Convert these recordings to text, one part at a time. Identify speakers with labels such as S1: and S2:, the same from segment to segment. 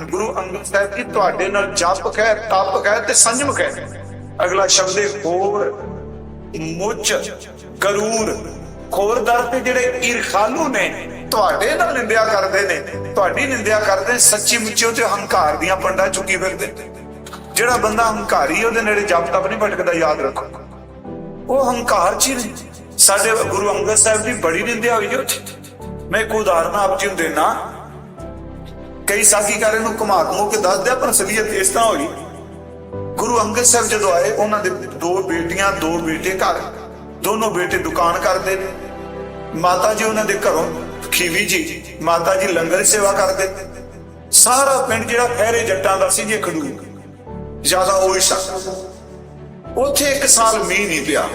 S1: ਗੁਰੂ ਅੰਗਦ ਸਾਹਿਬ ਜੀ ਤੁਹਾਡੇ ਨਾਲ ਜਪ ਕਹਿ, ਤਪ ਕਹਿ ਤੇ ਸੰਜਮ ਕਹਿ। ਅਗਲਾ ਸ਼ਬਦ ਹੈ ਹੋਰ, ਮੁੱਚ, ਕਰੂਰ। ਖੋਰਦਰ ਤੇ ਜਿਹੜੇ ਈਰਖਾਲੂ ਨੇ, ਤੁਹਾਡੇ ਨਾਲ ਨਿੰਦਿਆ ਕਰਦੇ ਨੇ। ਤੁਹਾਡੀ ਨਿੰਦਿਆ ਕਰਦੇ ਸੱਚੀ ਮੁੱਚੀ ਉਹ ਤੇ ਹੰਕਾਰ ਦੀਆਂ ਪੰਡਾ ਚੁੱਕੀ ਫਿਰਦੇ। ਜਿਹੜਾ ਬੰਦਾ ਹੰਕਾਰੀ ਉਹਦੇ ਨੇੜੇ ਜਪ ਤਪ ਨਹੀਂ ਭਟਕਦਾ, ਯਾਦ ਰੱਖੋ। ਉਹ ਹੰਕਾਰ ਚ ਹੀ ਨੇ ਸਾਡੇ ਗੁਰੂ ਅੰਗਦ ਸਾਹਿਬ ਦੀ ਬੜੀ ਨਿੰਦਿਆ ਹੋਈ ਉੱਥੇ। ਮੈਂ ਇੱਕ ਉਦਾਹਰਨ ਆਪ ਜੀ ਨੂੰ ਦੇਣਾ ਕਈ ਸਾਖੀਕਾਰ ਨੂੰ ਘੁਮਾ ਘੁਮਾ ਕੇ ਦੱਸਦੇ ਆ ਪਰ ਅਸਲੀਅਤ ਇਸ ਤਰ੍ਹਾਂ ਹੋਈ। ਗੁਰੂ ਅੰਗਦ ਸਾਹਿਬ ਜਦੋਂ ਆਏ, ਉਹਨਾਂ ਦੇ ਦੋ ਬੇਟੀਆਂ, ਦੋ ਬੇਟੇ ਘਰ, ਦੋਨੋਂ ਬੇਟੇ ਦੁਕਾਨ ਕਰਦੇ ਮਾਤਾ ਜੀ ਉਹਨਾਂ ਦੇ ਘਰੋਂ ਖੀਵੀ ਜੀ, ਮਾਤਾ ਜੀ ਲੰਗਰ ਸੇਵਾ ਕਰਦੇ ਸਾਰਾ ਪਿੰਡ ਜਿਹੜਾ ਖਹਿਰੇ ਜੱਟਾਂ ਦਾ ਸੀ, ਜੇ ਖਡੂ ਜ਼ਿਆਦਾ ਉਹ ਹੀ ਉੱਥੇ ਇੱਕ ਸਾਲ ਮੀਂਹ ਨਹੀਂ ਪਿਆ।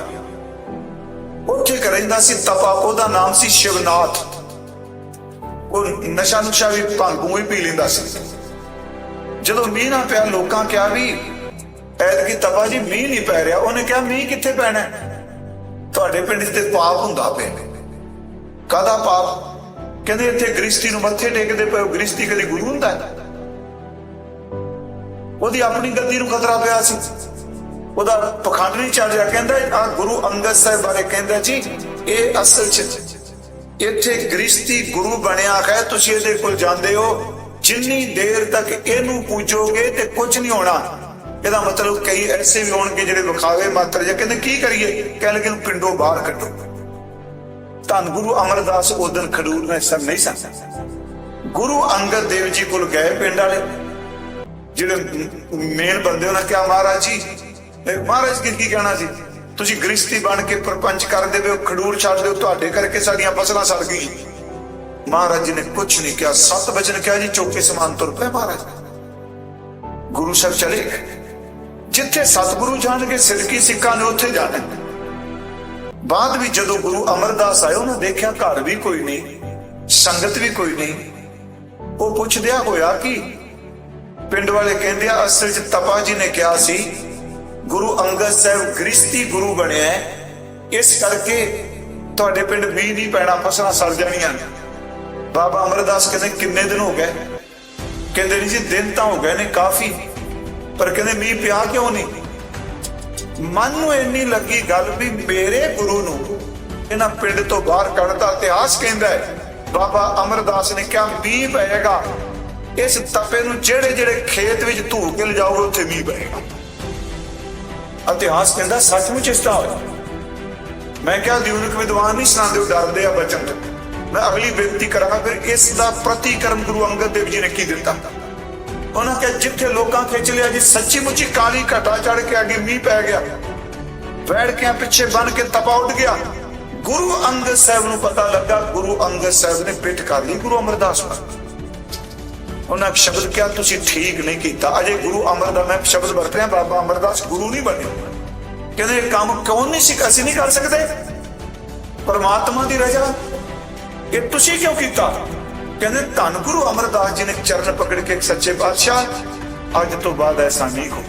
S1: ਉੱਥੇ ਇੱਕ ਰਹਿੰਦਾ ਸੀ ਤਪਾ, ਉਹਦਾ ਨਾਮ ਸੀ ਸ਼ਿਵਨਾਥ। ਉਹ ਨਸ਼ਾ ਨੁਸ਼ਾ ਵੀ ਭਾਂਗੂ ਵੀ ਪੀ ਲੈਂਦਾ ਸੀ। ਜਦੋਂ ਮੀਂਹ ਨਾ ਪਿਆ, ਲੋਕਾਂ ਕਿਹਾ ਵੀ, ਐਤਕੀ ਤਪਾ ਜੀ, ਮੀਂਹ ਨਹੀਂ ਪੈ ਰਿਹਾ। ਉਹਨੇ ਕਿਹਾ, ਮੀਂਹ ਕਿੱਥੇ ਪੈਣਾ ਹੈ? ਤੁਹਾਡੇ ਪਿੰਡ 'ਚ ਤੇ ਪਾਪ ਹੁੰਦਾ ਪਿਆ ਕਾਦਾ ਪਾਪ? ਕਹਿੰਦੇ ਇੱਥੇ ਗ੍ਰਿਸ਼ਤੀ ਨੂੰ ਮੱਥੇ ਟੇਕਦੇ ਪਏ ਗ੍ਰਿਸ਼ਤੀ ਕਦੇ ਗੁਰੂ ਹੁੰਦਾ ਉਹਦੀ ਆਪਣੀ ਗੱਦੀ ਨੂੰ ਖਤਰਾ ਪਿਆ ਸੀ। ਉਹਦਾ ਪਖੰਡ ਨਹੀਂ ਚੱਲ ਰਿਹਾ। ਕਹਿੰਦਾ ਆ ਗੁਰੂ ਅੰਗਦ ਸਾਹਿਬ ਬਾਰੇ ਕਹਿੰਦਾ ਜੀ, ਇਹ ਅਸਲ 'ਚ ਇੱਥੇ ਗ੍ਰਿਸ਼ਤੀ ਗੁਰੂ ਬਣਿਆ ਹੈ, ਤੁਸੀਂ ਇਹਦੇ ਕੋਲ ਜਾਂਦੇ ਹੋ। ਜਿੰਨੀ ਦੇਰ ਤੱਕ ਇਹਨੂੰ ਪੂਜੋਗੇ ਤੇ ਕੁਝ ਨਹੀਂ ਹੋਣਾ। ਇਹਦਾ ਮਤਲਬ ਕਈ ਐਸੇ ਵੀ ਹੋਣਗੇ ਜਿਹੜੇ ਵਿਖਾਵੇ ਮਾਤਰ ਜਾਂ ਕਹਿੰਦੇ, ਕੀ ਕਰੀਏ? ਕਹਿੰਦੇ ਕਿ ਪਿੰਡੋਂ ਬਾਹਰ ਕੱਢੋ। ਧੰਨ ਗੁਰੂ ਅਮਰਦਾਸ ਉਦਨ ਖਡੂਰ ਨੇ ਸਭ ਨਹੀਂ ਸਨ। ਗੁਰੂ ਅੰਗਦ ਦੇਵ ਜੀ ਕੋਲ ਗਏ ਪਿੰਡ ਵਾਲੇ। ਜਿਹੜੇ ਮੇਨ ਬੰਦੇ ਉਹਨਾਂ ਕਿਹਾ, ਮਹਾਰਾਜ ਜੀ ਮਹਾਰਾਜ ਕੀ ਕੀ ਕਹਿਣਾ ਸੀ? ਤੁਸੀਂ ਗ੍ਰਿਸ਼ਤੀ ਬਣ ਕੇ ਪਰਪੰਚ ਕਰਦੇ ਹੋ ਖਡੂਰ ਛੱਡ ਦਿਓ, ਤੁਹਾਡੇ ਕਰਕੇ ਸਾਡੀਆਂ ਫਸਲਾਂ ਸੜ ਗਈਆਂ। ਮਹਾਰਾਜ ਜੀ ਨੇ ਕੁਝ ਨਹੀਂ ਕਿਹਾ, ਸਤ ਬਚਨ ਕਿਹਾ ਜੀ, ਚੌਕੇ ਸਮਾਨ ਤੁਰ ਪਏ ਮਹਾਰਾਜ। ਗੁਰੂ ਸਾਹਿਬ ਚਲੇ ਗਏ। ਜਿੱਥੇ ਸਤਿਗੁਰੂ ਜਾਣਗੇ ਸਿੱਧਕੀ ਸਿੱਖਾਂ ਨੇ ਉੱਥੇ ਜਾਣਾ। ਬਾਅਦ ਵਿੱਚ ਜਦੋਂ ਗੁਰੂ ਅਮਰਦਾਸ ਆਏ, ਉਹਨਾਂ ਦੇਖਿਆ ਘਰ ਵੀ ਕੋਈ ਨਹੀਂ, ਸੰਗਤ ਵੀ ਕੋਈ ਨਹੀਂ। ਉਹ ਪੁੱਛਦਿਆ ਹੋਇਆ ਕਿ ਪਿੰਡ ਵਾਲੇ ਕਹਿੰਦੇ ਆ, ਅਸਲ 'ਚ ਤਪਾ ਜੀ ਨੇ ਕਿਹਾ ਸੀ ਗੁਰੂ ਅੰਗਦ ਸਾਹਿਬ ਗ੍ਰਿਸ਼ਤੀ ਗੁਰੂ ਬਣਿਆ ਹੈ। ਇਸ ਕਰਕੇ ਤੁਹਾਡੇ ਪਿੰਡ ਵੀ ਨਹੀਂ ਪੈਣਾ, ਫਸਲਾਂ ਸੜ ਜਾਣੀਆਂ। ਬਾਬਾ ਅਮਰਦਾਸ ਕਹਿੰਦੇ, ਕਿੰਨੇ ਦਿਨ ਹੋ ਗਏ? ਕਹਿੰਦੇ ਨਹੀਂ ਜੀ, ਦਿਨ ਤਾਂ ਹੋ ਗਏ ਨੇ ਕਾਫੀ। ਪਰ ਕਹਿੰਦੇ ਮੀਂਹ ਪਿਆ ਕਿਉਂ ਨਹੀਂ? ਮਨ ਨੂੰ ਇੰਨੀ ਲੱਗੀ ਗੱਲ ਵੀ ਮੇਰੇ ਗੁਰੂ ਨੂੰ ਇਹਨਾਂ ਪਿੰਡ ਤੋਂ ਬਾਹਰ ਕੱਢਣ ਦਾ ਇਤਿਹਾਸ ਕਹਿੰਦਾ ਹੈ। ਬਾਬਾ ਅਮਰਦਾਸ ਨੇ ਕਿਹਾ, ਮੀਂਹ ਪਏਗਾ। ਇਸ ਤਪੇ ਨੂੰ ਜਿਹੜੇ ਜਿਹੜੇ ਖੇਤ ਵਿੱਚ ਧੂ ਕੇ ਲਿਜਾਓਗੇ ਉੱਥੇ ਮੀਂਹ ਪਏਗਾ। ਇਤਿਹਾਸ ਕਹਿੰਦਾ ਸੱਚਮੁੱਚ ਇਸ ਤਰ੍ਹਾਂ ਹੋਇਆ। ਮੈਂ ਕਿਹਾ ਦਿਉਨਕ ਵਿਦਵਾਨ ਨਹੀਂ ਸੁਣਾਉਂਦੇ, ਉਹ ਡਰਦੇ ਆ ਬਚਨ ਤੋਂ। ਮੈਂ ਅਗਲੀ ਬੇਨਤੀ ਕਰਾਂਗਾ ਫਿਰ ਇਸ ਦਾ ਪ੍ਰਤੀਕਰਮ ਗੁਰੂ ਅੰਗਦ ਦੇਵ ਜੀ ਨੇ ਕੀ ਦਿੱਤਾ? ਉਹਨਾਂ ਕਿਹਾ, ਜਿੱਥੇ ਲੋਕਾਂ ਖਿੱਚ ਲਿਆ ਜੀ ਸੱਚੀ ਮੁੱਚੀ ਕਾਲੀ ਘਟਾ ਚੜ ਕੇ ਅੱਗੇ ਮੀਂਹ ਪੈ ਗਿਆ। ਵੈੜ ਕੇ ਪਿੱਛੇ ਬਣ ਕੇ ਤਪਾ ਉੱਡ ਗਿਆ। ਗੁਰੂ ਅੰਗਦ ਸਾਹਿਬ ਨੂੰ ਪਤਾ ਲੱਗਾ, ਗੁਰੂ ਅੰਗਦ ਸਾਹਿਬ ਨੇ ਪਿੱਠ ਕਰ ਲਈ, ਗੁਰੂ ਅਮਰਦਾਸ ਪਰ ਉਹਨਾਂ ਸ਼ਬਦ ਕਿਹਾ, ਤੁਸੀਂ ਠੀਕ ਨਹੀਂ ਕੀਤਾ। ਅਜੇ ਗੁਰੂ ਅਮਰ ਦਾ ਮੈਂ ਸ਼ਬਦ ਵਰਤ ਰਿਹਾ, ਬਾਬਾ ਅਮਰਦਾਸ ਗੁਰੂ ਨਹੀਂ ਬਣੇ। ਕਹਿੰਦੇ, ਇਹ ਕੰਮ ਕਿਉਂ ਨਹੀਂ ਸੀ? ਅਸੀਂ ਨਹੀਂ ਕਰ ਸਕਦੇ। ਪਰਮਾਤਮਾ ਦੀ ਰਜ਼ਾ। ਇਹ ਤੁਸੀਂ ਕਿਉਂ ਕੀਤਾ? ਕਹਿੰਦੇ, ਧੰਨ ਗੁਰੂ ਅਮਰਦਾਸ ਜੀ ਨੇ ਚਰਨ ਪਕੜ ਕੇ ਇੱਕ ਸੱਚੇ ਪਾਤਸ਼ਾਹ। ਅੱਜ ਤੋਂ ਬਾਅਦ ਐਸਾ ਨਹੀਂ ਹੋ